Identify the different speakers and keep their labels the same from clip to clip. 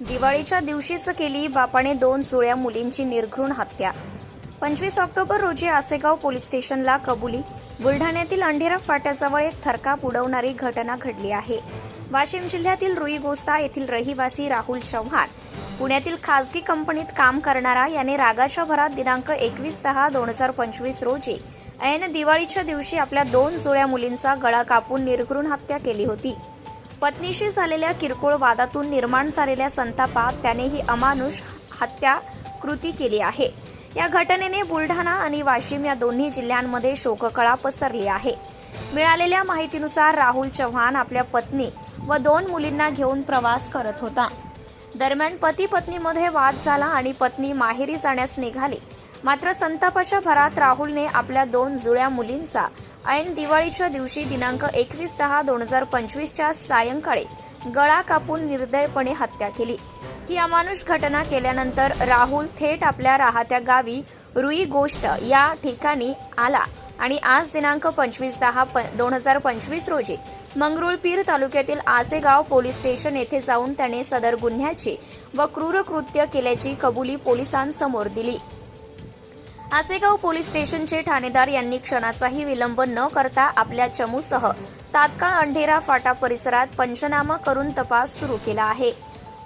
Speaker 1: दिवाळीच्या दिवशीच केली बापाने दोन जुळ्या मुलींची निर्घृण हत्या. पंचवीस ऑक्टोबर रोजी आसेगाव पोलीस स्टेशनला कबुली. बुलढाण्यातील अंढेरा फाट्याजवळ एक थरकाप उडवणारी घटना घडली आहे. वाशिम जिल्ह्यातील रुईगोस्ता येथील रहिवासी राहुल चव्हाण. पुण्यातील खासगी कंपनीत काम करणारा याने रागाच्या भरात दिनांक एकवीस दहा दोन हजार पंचवीस रोजी ऐन दिवाळीच्या दिवशी आपल्या दोन जुळ्या मुलींचा गळा कापून निर्घृण हत्या केली होती. पत्नीशी झालेल्या किरकोळ वादातून निर्माण झालेल्या संतापात त्याने ही अमानुष हत्या कृती केली आहे. या घटनेने बुलढाणा आणि वाशिम या दोन्ही जिल्ह्यांमध्ये शोककळा पसरली आहे. मिळालेल्या माहितीनुसार राहुल चव्हाण आपल्या पत्नी व दोन मुलींना घेऊन प्रवास करत होता. दरम्यान पती पत्नीमध्ये वाद झाला आणि पत्नी माहेरी जाण्यास निघाली. मात्र संतापाच्या भरात राहुलने आपल्या दोन जुळ्या मुलींचा ऐन दिवाळीच्या दिवशी दिनांक एकवीस दहा दोन हजार पंचवीसच्या सायंकाळी गळा कापून निर्दयपणे हत्या केली. ही अमानुष घटना केल्यानंतर राहुल थेट आपल्या राहत्या गावी रुई गोष्ट या ठिकाणी आला आणि आज दिनांक पंचवीस दहा दोन हजार पंचवीस रोजी मंगरुळपीर तालुक्यातील आसेगाव पोलीस स्टेशन येथे जाऊन त्याने सदर गुन्ह्याची व क्रूर कृत्य केल्याची कबुली पोलिसांसमोर दिली. आसेगाव पोलीस स्टेशनचे ठाणेदार यांनी क्षणाचाही विलंब न करता आपल्या चमूसह तात्काळ अंढेरा फाटा परिसरात पंचनामा करून तपास सुरू केला आहे.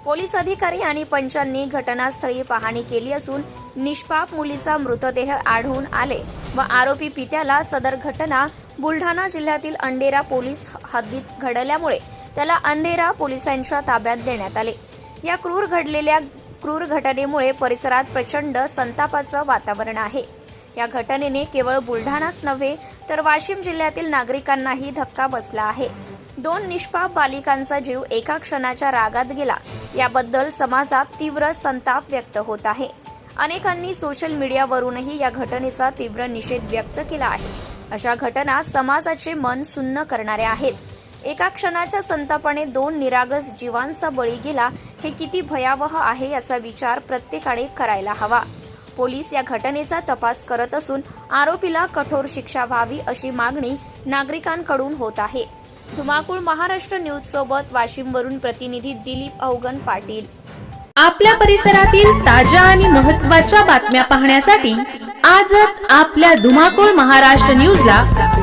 Speaker 1: पोलीस अधिकारी आणि पंचांनी घटनास्थळी पाहणी केली असून निष्पाप मुलीचा मृतदेह आढळून आले व आरोपी पित्याला सदर घटना बुलढाणा जिल्ह्यातील अंडेरा पोलीस हद्दीत घडल्यामुळे त्याला अंधेरा पोलिसांच्या ताब्यात देण्यात आले. या क्रूर घडलेल्या क्रूर घटनेमुळे परिसरात प्रचंड संतापाचं वातावरण आहे. या घटनेने केवळ बुलढाणाच नव्हे तर वाशिम जिल्ह्यातील नागरिकांनाही धक्का बसला आहे. दोन निष्पाप बालिकांचा जीव एका क्षणाच्या रागात गेला. याबद्दल समाजात तीव्र संताप व्यक्त होत आहे. अनेकांनी सोशल मीडियावरूनही या घटनेचा तीव्र निषेध व्यक्त केला आहे. अशा घटना समाजाचे मन सुन्न करणाऱ्या आहेत. एका क्षणाच्या संतापाने दोन निरागस जीवांचा बळी गेला. हे किती भयावह आहे याचा विचार प्रत्येकाने करायला हवा. पोलीस या घटनेचा तपास करत असून आरोपीला कठोर शिक्षा व्हावी अशी मागणी नागरिकांकडून होत आहे. धुमाकूळ महाराष्ट्र न्यूज सोबत वाशिमवरून प्रतिनिधी दिलीप अवगण पाटील.
Speaker 2: आपल्या परिसरातील ताज्या आणि महत्त्वाच्या बातम्या पाहण्यासाठी आजच आपल्या धुमाकूळ महाराष्ट्र न्यूजला